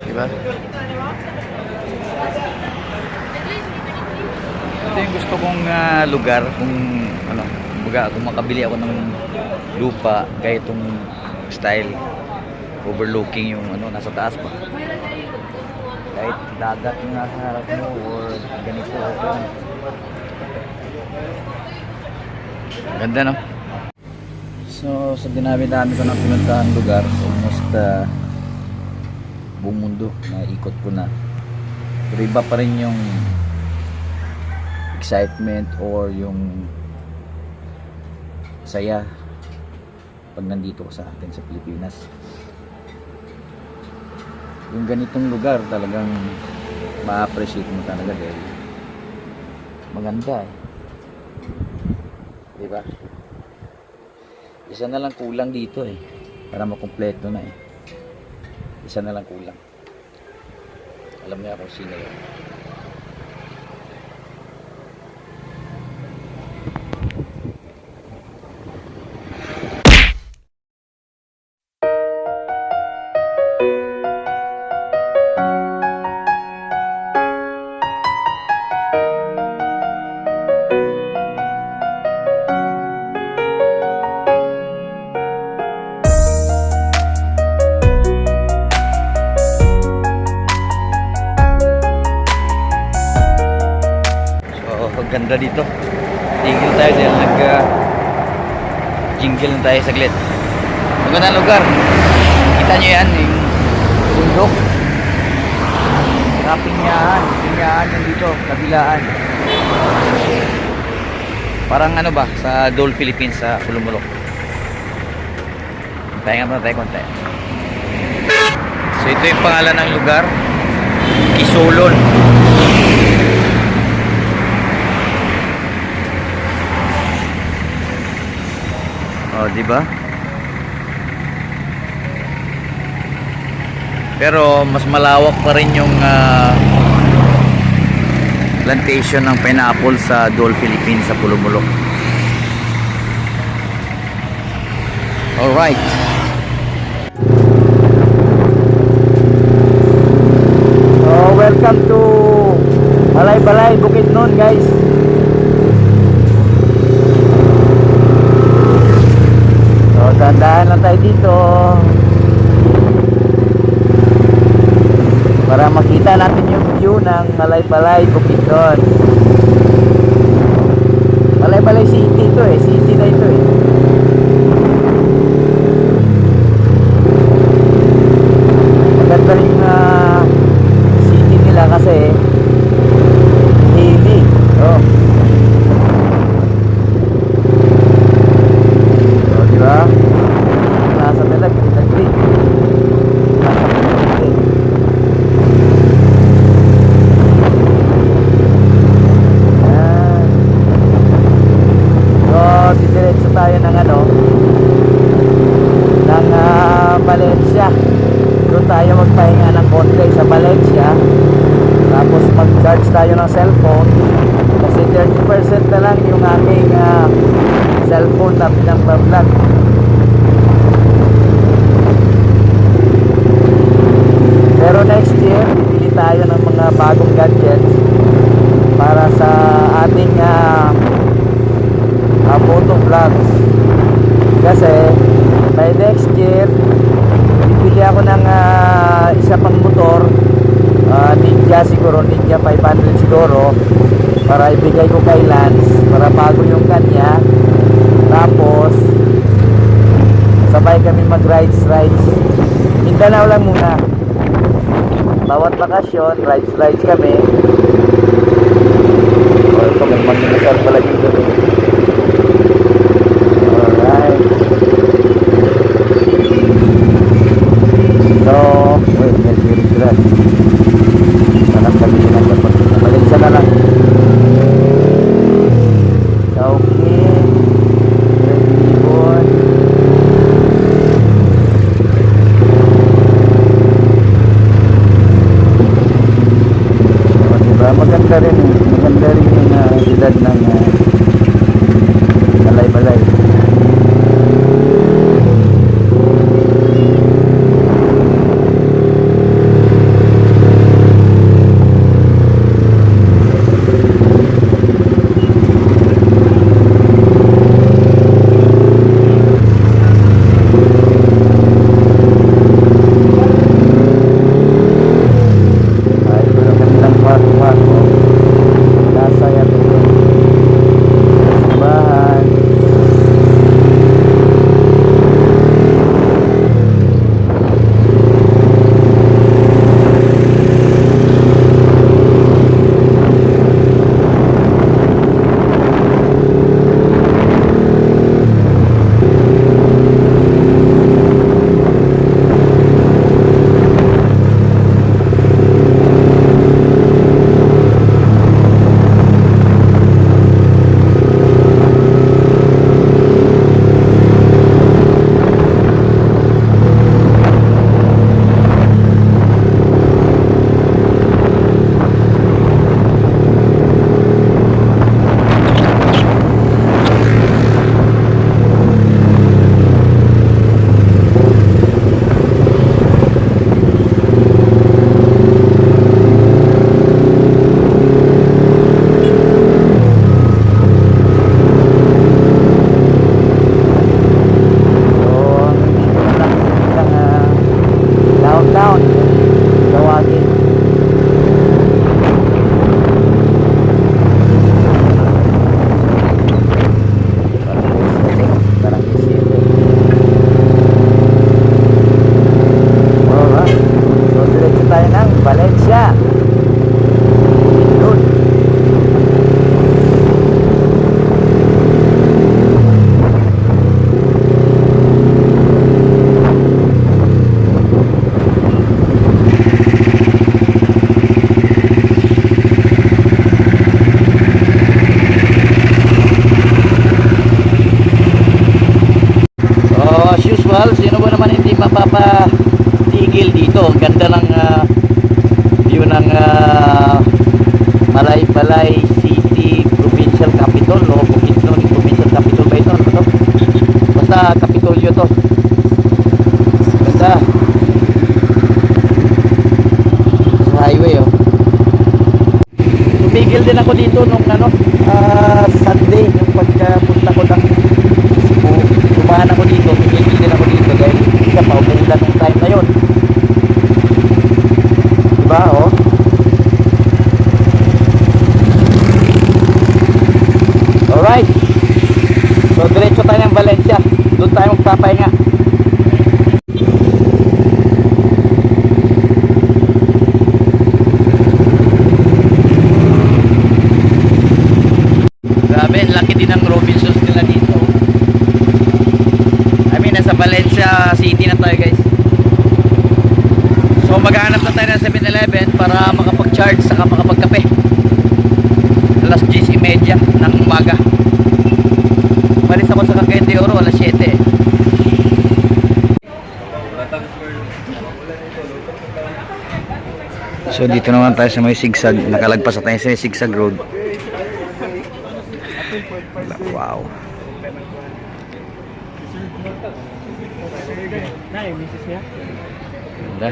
Diba? Ito yung gusto kong ah, lugar kung ano, kumbaga kung makabili ako ng lupa kaya itong style overlooking yung ano nasa taas pa. Kahit dagat yung nasa harap mo or ganito. Ganda no? So sa dinami-dami ko ng pinuntahan lugar, almost uh, buong mundo na ikot ko na. Pero iba pa rin yung excitement or yung saya pag nandito ko sa atin sa Pilipinas. Yung ganitong lugar talagang ma-appreciate mo talaga dahil maganda eh. Di ba? Isa na lang kulang dito eh para makumpleto na eh. Isa na lang kulang. Alam niya kung sino yun. Tayo saglit. Magandang lugar. Kita nyo yan, yung bundok. Maraming pinyahan. Yan dito, kabilaan. Parang ano ba, sa Dole Philippines sa Pulumulok. Tayo nga muna tayo konti. So ito yung pangalan ng lugar. Kisolon. Oh, di ba? Pero mas malawak pa rin yung ah, plantation ng pineapple sa Dole Philippines sa Pulumulok. Alright. So, welcome to Balay-Balay, Bukidnon guys. Tayo dito. Para makita natin yung view ng Malay-Balay, Bukidnon. Malay-Balay City ito eh. City na ito eh. Maganda rin yung ah, city nila kasi hilly. Oh. So, di ba? Nasa nila, green na green. Nasa nila, green. Yan. So, didiretso tayo ng ano, ng ah, Valencia. Doon tayo magpahinga ng konti sa Valencia. Tapos mag-charge tayo ng cellphone. Kasi 30% na lang yung aking ah, cellphone na pinag-vlog. Pero next year, bibili tayo ng mga bagong gadgets para sa ating uh, photo vlogs. Kasi by next year, bibili ako ng ah, isa pang motor, ah, Ninja siguro, Ninja 500 siguro, para ibigay ko kay Lance, para bago yung kanya. Tapos, sabay mag-rides, rides. Mindanao lang muna. Bawat bakasyon, rides, rides kami. Usual, sino ba naman hindi mapapatigil dito? Ganda ng ah, view ng ah, Malaybalay City Provincial Capitol o Bukidnon Provincial Capitol ba ito? Ano to? Basta Kapitolyo to. Ganda. Sa highway oh. Tumigil din ako dito nung ano, ah, Sunday, yung pagpunta ko ng Cebu. Tumahan ako dito, tumigil din ako dito dahil isa pa, umuulan ng time na yun. Diba, oh? Alright. So, diretso tayo ng Valencia. Doon tayo magpapahinga. Grabe, laki din ng Robinsons nila dito. I mean, nasa Valencia City na tayo guys. So maghanap na tayo ng 7-Eleven para makapag-charge saka makapagkape. Alas 10.30 ng umaga. Palis ako sa Cagayan de Oro alas 7. eh. So dito naman tayo sa may zigzag. Nakalagpas na tayo sa zigzag road. Wow. Ganda.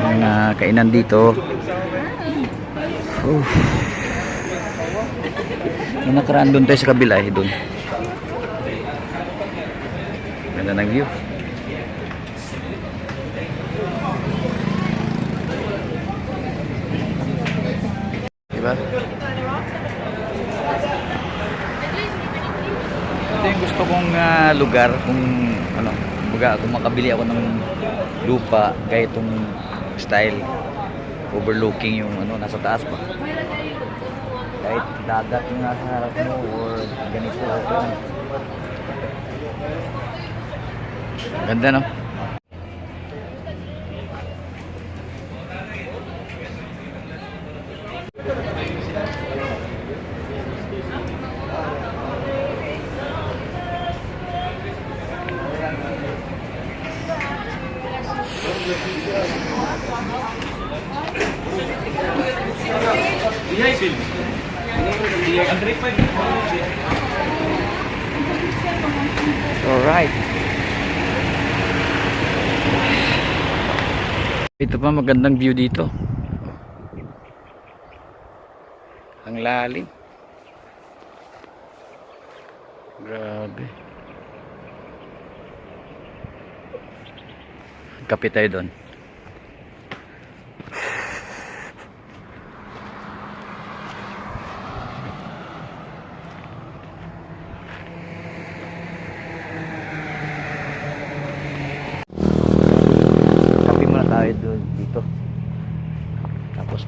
Mga kainan dito. Oof. Yung nakaraan doon tayo sa kabila eh, doon. Ganda ng view. Diba? Ito yung gusto kong ah, lugar kung ano, baga kung makabili ako ng lupa gaya itong style overlooking yung ano nasa taas pa. Kahit dagat yung nasa harap mo or ganito okay. Ganda no? Alright. Ito pa magandang view dito. Ang lalim. Grabe. Kape tayo doon. Kape muna tayo doon dito.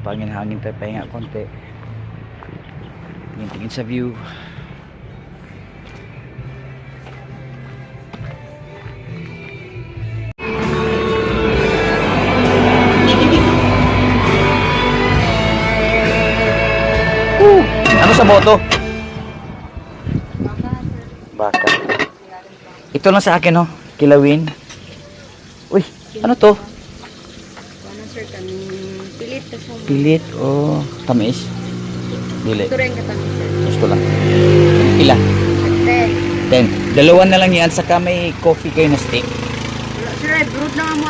Tapos pangin-hangin tayo pahinga konti. Tingin-tingin sa view. Woo! Ano sa boto? Baka. Ito lang sa akin, oh. Kilawin. Uy, ano to? Ano sir kami pilit o tamis? Dili. Ito rin katamis. Gusto lang. Ila? Ate. Ten. Dalawa na lang yan. Saka may coffee kayo na. Wala sir ay brood na nga mo.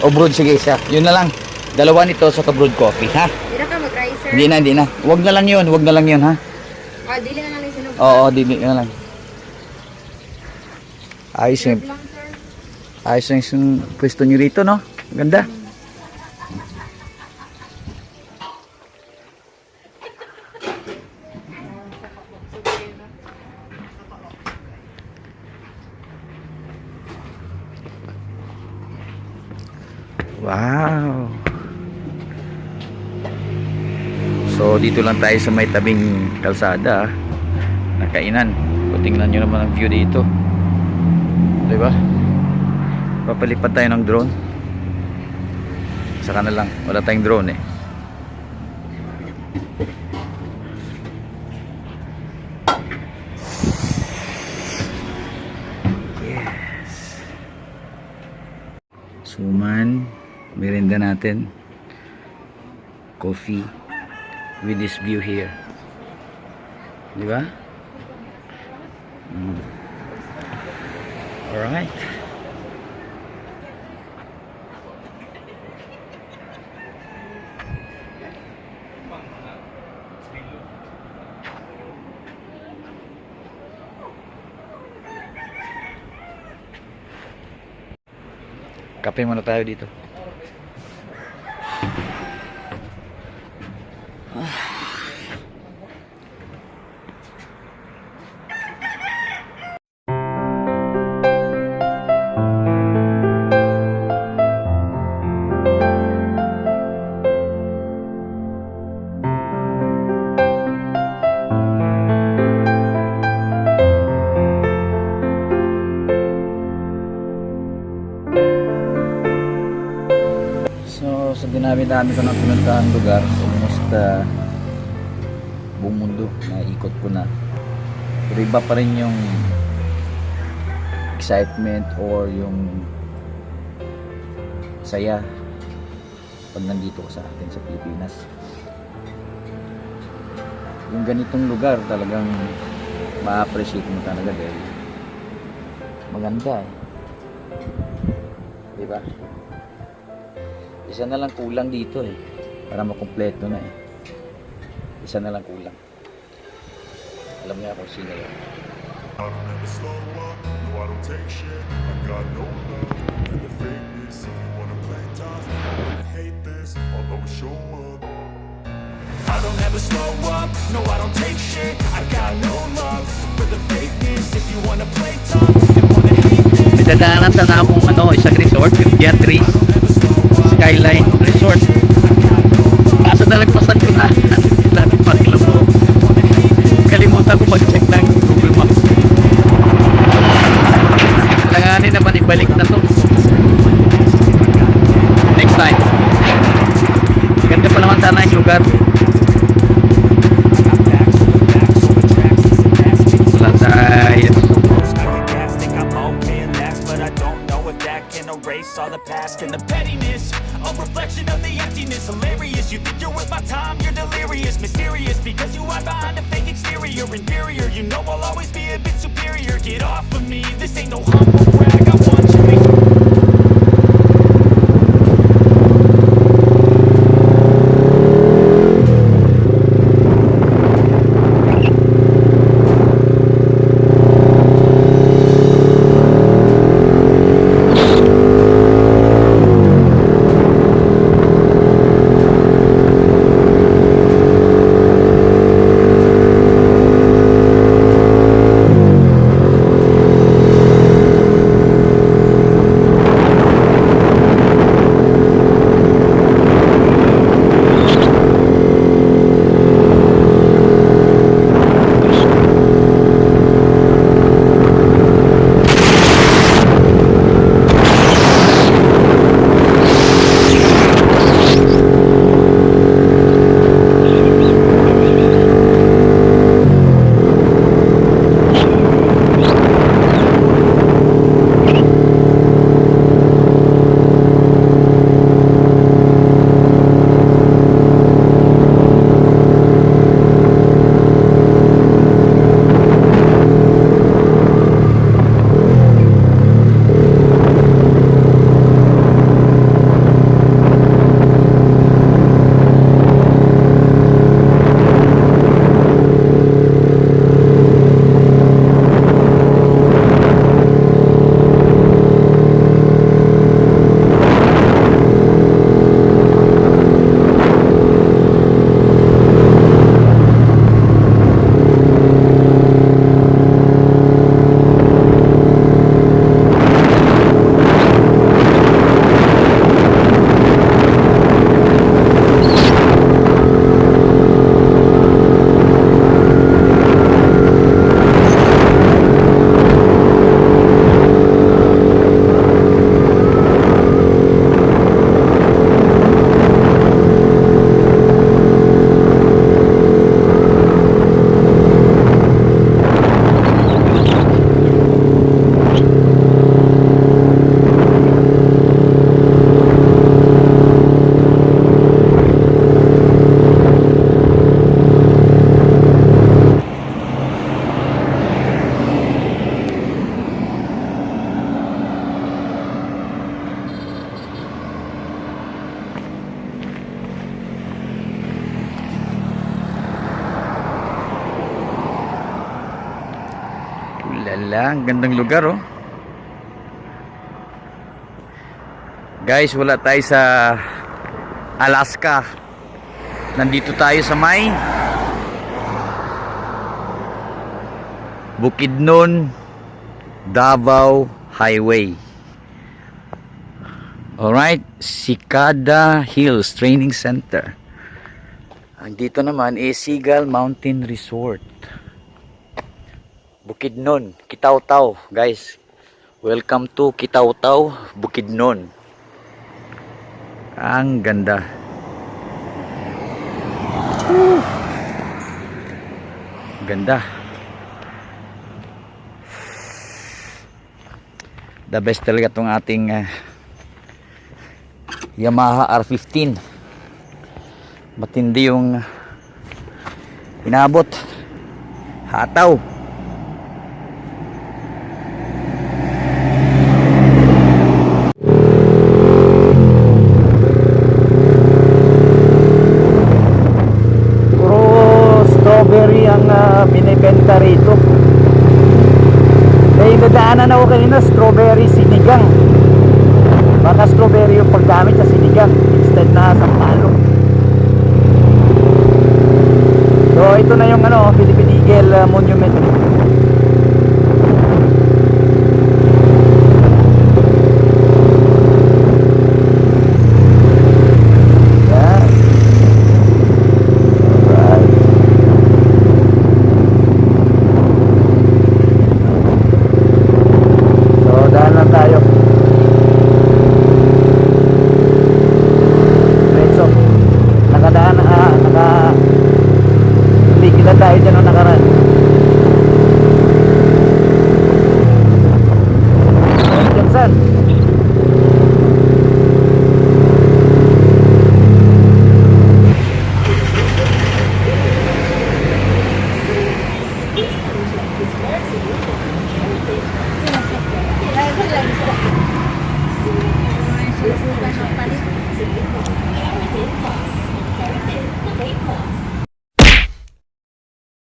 O brood, sige isa. Yun na lang. Dalawa nito sa brood coffee, ha? Hindi na ka mag-rice sir. Hindi na, hindi na. Huwag na lang yun. Huwag na lang yun, ha? Ah, dili na lang sinubo. Oo, dili na lang. Ayos yung, ayos yung, yung pwesto nyo rito, no? Ganda. dito lang tayo sa may tabing kalsada ah. nakainan. O tingnan nyo naman ang view dito. Diba? Papalipad tayo ng drone. Saka na lang. Wala tayong drone eh. Yes. Suman merienda natin. Coffee. With this view here. Di ba? Mm. Alright. Kape muna tayo dito. Dinami-dami ko ng pinuntahan lugar, almost uh, buong mundo, naikot ko na. Pero iba pa rin yung excitement or yung saya pag nandito ko sa atin sa Pilipinas. Yung ganitong lugar talagang ma-appreciate mo talaga dahil maganda eh. Di ba? Isa na lang kulang dito eh. Para makumpleto na eh. Isa na lang kulang. Alam niya kung sino yun. I don't ever slow up, no I don't take shit I got no love for the fakeness If you wanna play tough, I wanna hate this I'll always show up I don't ever slow up, no I don't take shit I got no love for the fakeness If you wanna play tough and wanna hate this May dadaanan sa namong ano, isang resort, yung Beatrice Skyline Resort. Kaso nalagpasan ko na. Lahat ng pakila mo. Kalimutan ko mag-check Hala, ang gandang lugar oh. Guys, wala tayo sa Alaska. Nandito tayo sa may Bukidnon Davao Highway. Alright, Cicada Hills Training Center. Ang dito naman is Seagull Mountain Resort. Bukidnon, Kitaw-Taw, guys. Welcome to Kitaw-Taw, Bukidnon. Ang ganda. Ganda. The best talaga tong ating ah, Yamaha R15. Matindi yung inabot. Hataw. Uh, binibenta rito. May dadaanan ako kanina, strawberry sinigang. Baka strawberry yung paggamit sa sinigang instead na sa palo. So ito na yung ano, Philippine Eagle uh, Monument.